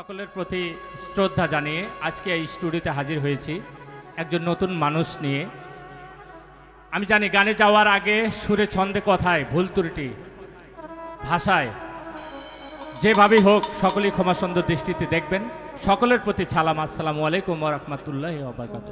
সকলের প্রতি শ্রদ্ধা জানিয়ে আজকে এই স্টুডিওতে হাজির হয়েছি একজন নতুন মানুষ নিয়ে। আমি জানি গানে যাওয়ার আগে সুরে ছন্দে কথায় ভুল ত্রুটি ভাষায়। যেভাবেই হোক সকলেই ক্ষমা সুন্দর দৃষ্টিতে দেখবেন। সকলের প্রতি সালাম, আসসালামু আলাইকুম রহমতুল্লাহ আবরকাত